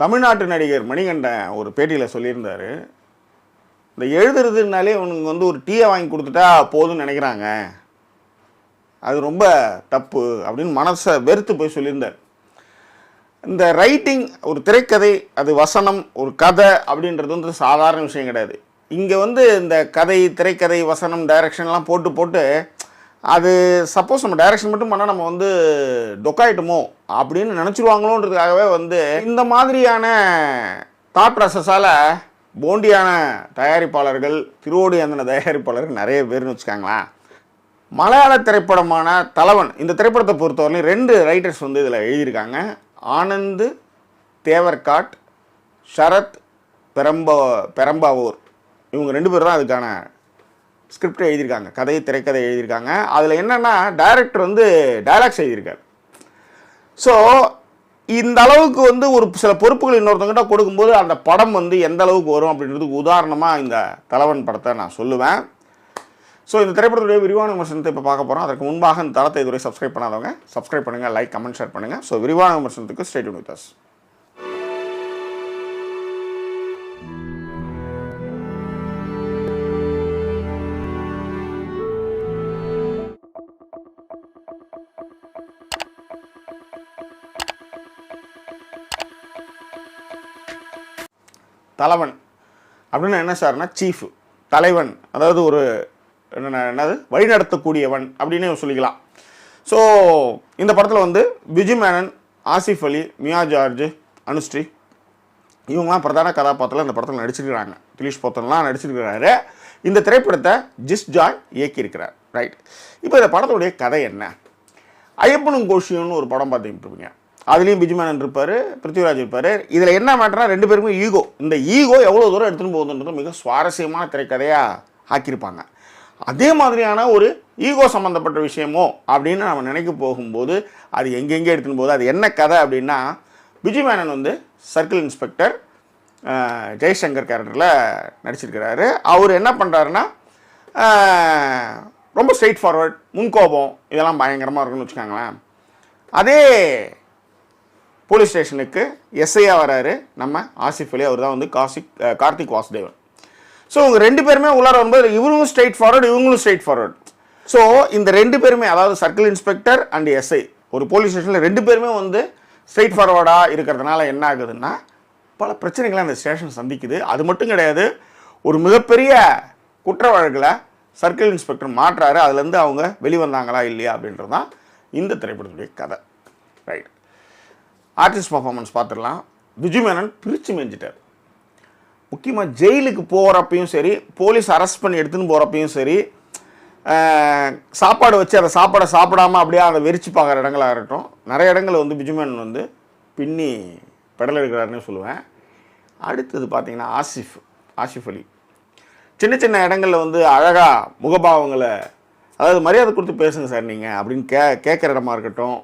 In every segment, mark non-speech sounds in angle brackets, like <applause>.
தமிழ்நாட்டு நடிகர் மணிகண்டன் ஒரு பேட்டியில் சொல்லியிருந்தார். இந்த எழுதுறதுனாலே அவனுக்கு வந்து ஒரு டீயை வாங்கி கொடுத்துட்டா போதும்னு நினைக்கிறாங்க. அது ரொம்ப தப்பு அப்படின்னு மனசை வெறுத்து போய் சொல்லியிருந்தார். இந்த ரைட்டிங் ஒரு திரைக்கதை அது வசனம் ஒரு கதை அப்படின்றது வந்து சாதாரண விஷயம் கிடையாது. இங்கே வந்து இந்த கதை திரைக்கதை வசனம் டைரக்ஷன்லாம் போட்டு போட்டு அது சப்போஸ் நம்ம டைரக்ஷன் மட்டும் பண்ணால் நம்ம வந்து டொக்காயிட்டோமோ அப்படின்னு நினச்சிருவாங்களோன்றதுக்காகவே வந்து இந்த மாதிரியான தாட் ப்ராசஸால் போண்டியான தயாரிப்பாளர்கள் திருவோடி அந்தன தயாரிப்பாளர்கள் நிறைய பேர்னு வச்சுக்காங்களேன் மலையாள திரைப்படமான தலைவன் இந்த திரைப்படத்தை பொறுத்தவரையிலும் ரெண்டு ரைட்டர்ஸ் வந்து இதில் எழுதியிருக்காங்க. ஆனந்த் தேவர்காட் சரத் பெரம்ப பெரம்பாவூர். இவங்க ரெண்டு பேர் தான் அதுக்கான ஸ்கிரிப்ட் எழுதியிருக்காங்க கதையை திரைக்கதை எழுதியிருக்காங்க. அதில் என்னென்னா டைரக்டர் வந்து டைலாக்ஸ் எழுதியிருக்காரு ஸோ இந்த அளவுக்கு வந்து ஒரு சில பொறுப்புகள் இன்னொருத்தங்கிட்ட கொடுக்கும்போது அந்த படம் வந்து எந்த அளவுக்கு வரும் அப்படின்றதுக்கு உதாரணமாக இந்த தலைவன் படத்தை நான் சொல்லுவேன். ஸோ இந்த திரைப்படத்துடைய விரிவான விமர்சனத்தை இப்போ பார்க்க போகிறோம் அதற்கு முன்பாக இந்த தளத்தை இதுவரை சப்ஸ்கிரைப் பண்ணாதவங்க சப்ஸ்கிரைப் பண்ணுங்கள் லைக் கமெண்ட் ஷேர் பண்ணுங்கள் ஸோ விரிவான விமர்சனத்துக்கு ஸ்டேட் வித் அஸ் தலைவன். அப்படின்னு என்ன சார்னா சீஃப் தலைவன். அதாவது ஒரு என்ன என்னது? வழிநடத்தக்கூடியவன் அப்படின்னு சொல்லிக்கலாம். ஸோ இந்த படத்தில் வந்து விஜய் மேனன் ஆசிஃப் அலி மியா ஜார்ஜ் அனுஸ்ரீ இவங்களாம் பிரதான கதாபாத்திரத்தில் இந்த படத்தில் நடிச்சிருக்கிறாங்க. திலீஷ் போத்தன்லாம் நடிச்சிருக்கிறாரு. இந்த திரைப்படத்தை ஜிஸ் ஜாய் இயக்கியிருக்கிறார். ரைட் இப்போ இந்த படத்துடைய கதை என்ன? ஐயப்பனும் கோஷியம்னு ஒரு படம் பார்த்துக்கிட்டு இருப்பீங்க. அதுலேயும் பிஜுமேனன் இருப்பார் பிருத்திவிராஜ் இருப்பார். இதில் என்ன மேட்டர்னா ரெண்டு பேருக்கும் ஈகோ இந்த ஈகோ எவ்வளோ தூரம் எடுத்துகிட்டு போகுதுன்றது மிக சுவாரஸ்யமான திரைக்கதையாக ஆக்கியிருப்பாங்க. அதே மாதிரியான ஒரு ஈகோ சம்மந்தப்பட்ட விஷயமோ அப்படின்னு நம்ம நினைக்க போகும்போது அது எங்கெங்கே எடுத்துன்னு போகுது அது என்ன கதை அப்படின்னா பிஜி மேனன் வந்து சர்க்கிள் இன்ஸ்பெக்டர் ஜெய்சங்கர் கேரக்டரில் நடிச்சிருக்கிறாரு. அவர் என்ன பண்ணுறாருன்னா ரொம்ப ஸ்ட்ரெயிட் ஃபார்வர்ட் முன்கோபம் இதெல்லாம் பயங்கரமாக இருக்குன்னு வச்சுக்கோங்களேன். அதே போலீஸ் ஸ்டேஷனுக்கு எஸ்ஐயா வராரு. நம்ம ஆசிஃப் அலி அவர் தான் வந்து காசிக் கார்த்திக் வாசுதேவன். ஸோ இவங்க ரெண்டு பேருமே உள்ளார வரும்போது இவரும் ஸ்ட்ரெயிட் ஃபார்வர்டு இவங்களும் ஸ்ட்ரெயிட் ஃபார்வர்டு ஸோ இந்த ரெண்டு பேருமே அதாவது சர்க்கிள் இன்ஸ்பெக்டர் அண்ட் எஸ்ஐ ஒரு போலீஸ் ஸ்டேஷனில் ரெண்டு பேருமே வந்து ஸ்ட்ரெயிட் ஃபார்வர்டாக இருக்கிறதுனால என்ன ஆகுதுன்னா பல பிரச்சனைகளை அந்த ஸ்டேஷன் சந்திக்குது. அது மட்டும் கிடையாது ஒரு மிகப்பெரிய குற்ற வழக்கில் சர்க்கிள் இன்ஸ்பெக்டர் மாற்றாரு அதுலேருந்து அவங்க வெளிவந்தாங்களா இல்லையா அப்படின்றது தான் இந்த திரைப்படத்துடைய கதை. ரைட் ஆர்டிஸ்ட் பர்ஃபார்மன்ஸ் பார்த்துடலாம். விஜு மேனன் பிரித்து மேஞ்சிட்டார். முக்கியமாக ஜெயிலுக்கு போகிறப்பையும் சரி போலீஸ் அரெஸ்ட் பண்ணி எடுத்துன்னு போகிறப்பையும் சரி சாப்பாடு வச்சு அந்த சாப்பாடை சாப்பிடாம அப்படியே அதை வெறிச்சு பார்க்குற இடங்களாக இருக்கட்டும். நிறைய இடங்களில் வந்து பிஜுமேன் வந்து பின்னி பெடல் எடுக்கிறாருன்னு சொல்லுவேன். அடுத்தது பார்த்திங்கன்னா ஆசிஃப் ஆசிஃப் அலி. சின்ன சின்ன இடங்களில் வந்து அழகாக முகபாவங்களை அதாவது மரியாதை கொடுத்து பேசுங்க சார் நீங்கள் அப்படின்னு கே கேட்குற இடமா இருக்கட்டும்.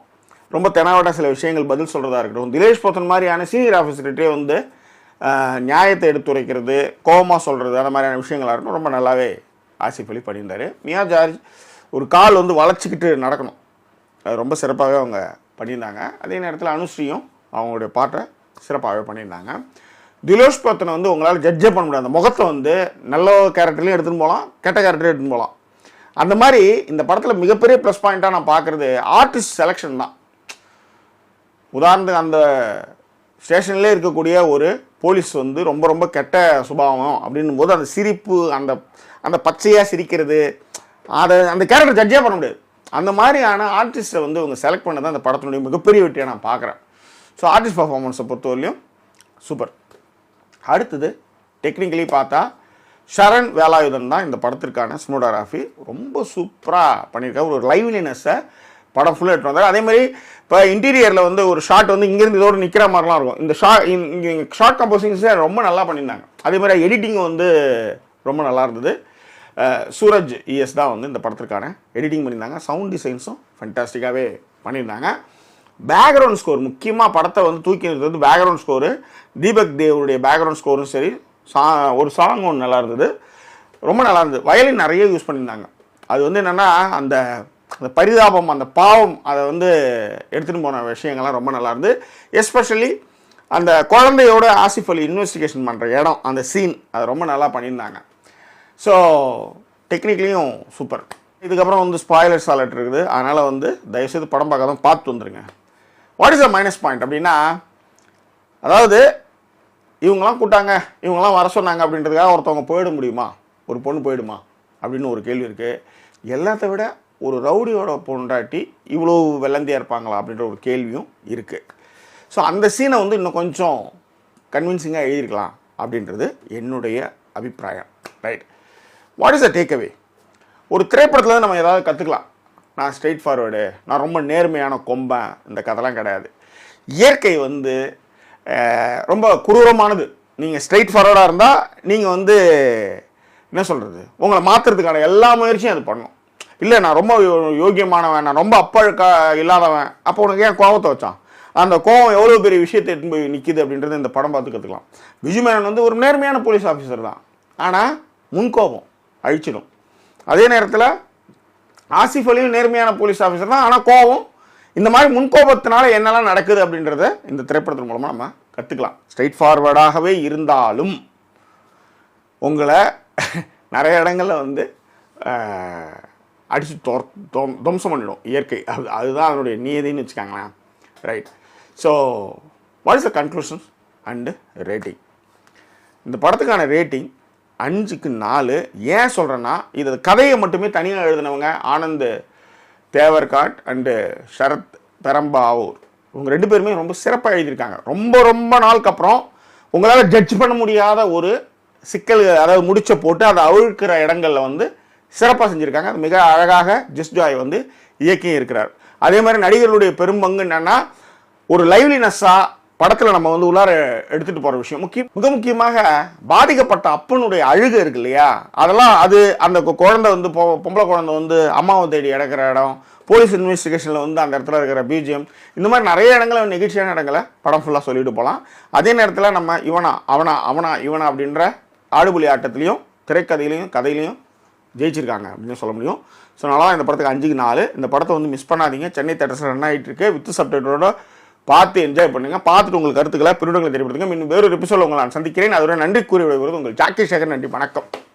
ரொம்ப தெனாவட்ட சில விஷயங்கள் பதில் சொல்கிறதா இருக்கட்டும். திலேஷ் போத்தன் மாதிரியான சீனியர் ஆஃபீஸர்கிட்டே வந்து நியாயத்தை எடுத்துரைக்கிறது கோபமாக சொல்கிறது அந்த மாதிரியான விஷயங்களாக இருக்கட்டும் ரொம்ப நல்லாவே ஆசிஃப் அலி பண்ணியிருந்தார். மியா ஜார்ஜ் ஒரு கால் வந்து வளைச்சிக்கிட்டு நடக்கணும். அது ரொம்ப சிறப்பாகவே அவங்க பண்ணியிருந்தாங்க. அதே நேரத்தில் அனுஸ்ரீயும் அவங்களுடைய பாட்டை சிறப்பாகவே பண்ணியிருந்தாங்க. திலோஷ் பத்தனை வந்து உங்களால் ஜட்ஜே பண்ண முடியாது. அந்த முகத்தை வந்து நல்ல கேரக்டர்லையும் எடுத்துகிட்டு போகலாம் கெட்ட கேரக்டரையும் எடுத்துகிட்டு போகலாம் அந்த மாதிரி இந்த படத்தில் மிகப்பெரிய ப்ளஸ் பாயிண்ட்டாக நான் பார்க்குறது ஆர்டிஸ்ட் செலெக்ஷன் தான். உதாரணத்துக்கு அந்த ஸ்டேஷன்லேயே இருக்கக்கூடிய ஒரு போலீஸ் வந்து ரொம்ப ரொம்ப கெட்ட சுபாவம் அப்படின்னும் போது அந்த சிரிப்பு அந்த அந்த பச்சையாக சிரிக்கிறது அதை அந்த கேரக்டர் ஜட்ஜே பண்ண முடியாது. அந்த மாதிரியான ஆர்டிஸ்ட்டை வந்து இவங்க செலக்ட் பண்ணதான் அந்த படத்தினுடைய மிகப்பெரிய வெற்றியை நான் பார்க்குறேன். ஸோ ஆர்டிஸ்ட் பர்ஃபார்மன்ஸை பொறுத்தவரையிலையும் சூப்பர் அடுத்தது டெக்னிக்கலி பார்த்தா ஷரண் வேலாயுதன் தான் இந்த படத்திற்கான ஸ்னோடோகிராஃபி ரொம்ப சூப்பராக பண்ணியிருக்காரு. ஒரு லைவ்லினஸை படம் ஃபுல்லாக எடுத்து வந்தார். அதே மாதிரி இப்போ இன்டீரியரில் வந்து ஒரு ஷாட் வந்து இங்கேருந்து இதோடு நிற்கிற மாதிரிலாம் இருக்கும். இந்த ஷா இங்கே ஷார்ட் கம்போசிங்ஸே ரொம்ப நல்லா பண்ணியிருந்தாங்க. அதே மாதிரி எடிட்டிங் வந்து ரொம்ப நல்லா இருந்தது. சூரஜ் இஎஸ் தான் வந்து இந்த படத்திற்கான எடிட்டிங் பண்ணியிருந்தாங்க. சவுண்ட் டிசைன்ஸும் ஃபண்டாஸ்டிக்காகவே பண்ணியிருந்தாங்க. பேக்ரவுண்ட் ஸ்கோர் முக்கியமாக படத்தை வந்து தூக்கி நிறுத்தது பேக்ரவுண்ட் ஸ்கோரு தீபக் தேவருடைய பேக்ரவுண்ட் ஸ்கோரும் சரி சா ஒரு சாங் ஒன்று நல்லா இருந்தது. ரொம்ப நல்லா இருந்தது. வயலின் நிறைய யூஸ் பண்ணியிருந்தாங்க. அது வந்து என்னென்னா அந்த அந்த பரிதாபம் அந்த பாவம் அதை வந்து எடுத்துகிட்டு போன விஷயங்கள்லாம் ரொம்ப நல்லா இருந்து. எஸ்பெஷலி அந்த குழந்தையோட ஆசிஃப் அலி இன்வெஸ்டிகேஷன் பண்ணுற இடம் அந்த சீன் அது ரொம்ப நல்லா பண்ணியிருந்தாங்க. ஸோ டெக்னிக்கலியும் சூப்பர் இதுக்கப்புறம் வந்து ஸ்பாய்லர்ஸ் அலர்ட் இருக்குது. அதனால் வந்து தயவுசெய்து படம் பார்க்காத பார்த்து வந்துருங்க. What is a minus point அப்படின்னா அதாவது இவங்களாம் கூட்டாங்க இவங்கெல்லாம் வர சொன்னாங்க அப்படின்றதுக்காக ஒருத்தவங்க போயிட முடியுமா? ஒரு பொண்ணு போயிடுமா? அப்படின்னு ஒரு கேள்வி இருக்குது எல்லாத்த விட ஒரு ரவுடியோட பொண்டாட்டி இவ்வளோ வெள்ளந்தியாக இருப்பாங்களா அப்படின்ற ஒரு கேள்வியும் இருக்குது ஸோ அந்த சீனை வந்து இன்னும் கொஞ்சம் கன்வின்சிங்காக எழுதியிருக்கலாம் அப்படின்றது என்னுடைய அபிப்பிராயம். Right what is a takeaway ஒரு திரைப்படத்தில் நம்ம ஏதாவது கற்றுக்கலாம் நான் ஸ்ட்ரெயிட் ஃபார்வேர்டு நான் ரொம்ப நேர்மையான கொம்பன் இந்த கதைலாம் கிடையாது. இயற்கை வந்து ரொம்ப குரூரமானது. நீங்கள் ஸ்ட்ரெயிட் ஃபார்வர்டாக இருந்தால் நீங்கள் வந்து என்ன சொல்கிறது உங்களை மாற்றுறதுக்கான எல்லா முயற்சியும் அது பண்ணும். இல்லை நான் ரொம்ப யோகியமானவன் நான் ரொம்ப அப்பழுக்கா இல்லாதவன். அப்போ உனக்கு ஏன் கோபத்தை வச்சான்? அந்த கோவம் எவ்வளோ பெரிய விஷயத்தை எடுத்து போய் நிற்கிது அப்படின்றது இந்த படம் பார்த்து கற்றுக்கலாம் விஜுமேனன் வந்து ஒரு நேர்மையான போலீஸ் ஆஃபீஸர் தான். ஆனால் முன்கோபம் அழிச்சிடும். அதே நேரத்தில் ஆசிஃப் அலியும் நேர்மையான போலீஸ் ஆஃபீஸர் தான். ஆனால் கோபம் இந்த மாதிரி முன்கோபத்தினால என்னெல்லாம் நடக்குது அப்படின்றத இந்த திரைப்படத்தின் மூலமாக நம்ம கற்றுக்கலாம் ஸ்ட்ரைட் ஃபார்வர்டாகவே இருந்தாலும் உங்களை <laughs> நிறைய இடங்களில் வந்து அடித்து அடிச்சு தொர் தொம்- துவம்சம் பண்ணிடும் இயற்கை. அது அதுதான் அதனுடைய நியதின்னு வச்சுக்காங்களேன். Right so what is the conclusions and rating இந்த படத்துக்கான ரேட்டிங் அஞ்சுக்கு நாலு. ஏன் சொல்கிறேன்னா இது கதையை மட்டுமே தனியாக எழுதினவங்க ஆனந்த் தேவர்காட் அண்டு சரத் பெரம்பாவூர். இவங்க ரெண்டு பேருமே ரொம்ப சிறப்பாக எழுதியிருக்காங்க. ரொம்ப ரொம்ப நாளுக்கு அப்புறம் உங்களால் ஜட்ஜ் பண்ண முடியாத ஒரு சிக்கல் அதாவது முடிச்ச போட்டு அதை அவிழ்க்கிற இடங்களில் வந்து சிறப்பாக செஞ்சுருக்காங்க. மிக அழகாக ஜஸ்ட் ஜாய் வந்து இயக்கி இருக்கிறார். அதே மாதிரி நடிகர்களுடைய பெரும்பங்கு என்னென்னா ஒரு லைவ்லினஸ்ஸாக படத்தில் நம்ம வந்து உள்ளார எடுத்துகிட்டு போகிற விஷயம். முக்கியம் மிக முக்கியமாக பாதிக்கப்பட்ட அப்பனுடைய அழுகை இருக்கு இல்லையா? அதெல்லாம் அது அந்த கு- குழந்தை வந்து பொ- பொம்பளை குழந்தை வந்து அம்மாவை தேடி இறக்குற இடம் போலீஸ் இன்வெஸ்டிகேஷனில் வந்து அந்த இடத்துல இருக்கிற பிஜிஎம் இந்த மாதிரி நிறைய இடங்களை நெகிழ்ச்சியான இடங்களை படம் ஃபுல்லாக சொல்லிட்டு போகலாம் அதே நேரத்தில் நம்ம இவனா அவனா அவனா இவனா அப்படின்ற ஆடுபுலி ஆட்டத்துலேயும் திரைக்கதையிலையும் கதையிலையும் ஜெயிச்சிருக்காங்க அப்படின்னு சொல்ல முடியும். ஸோ நல்லா இந்த படத்துக்கு அஞ்சுக்கு நாலு. இந்த படத்தை வந்து மிஸ் பண்ணாதீங்க. சென்னை தேட்டர்ஸில் ரன் ஆகிட்டு இருக்கு வித் சப்டைட்டரோட பார்த்து என்ஜாய் பண்ணுங்கள் பார்த்துட்டு உங்களுக்கு கருத்துக்களை பிரிவுகளை தெரியப்படுத்துங்க இன்னும் வேறொரு எபிசோட உங்களை நான் சந்திக்கிறேன். அதோட நன்றி கூறி விடுவது உங்கள் ஜாக்கி சேகர். நன்றி வணக்கம்.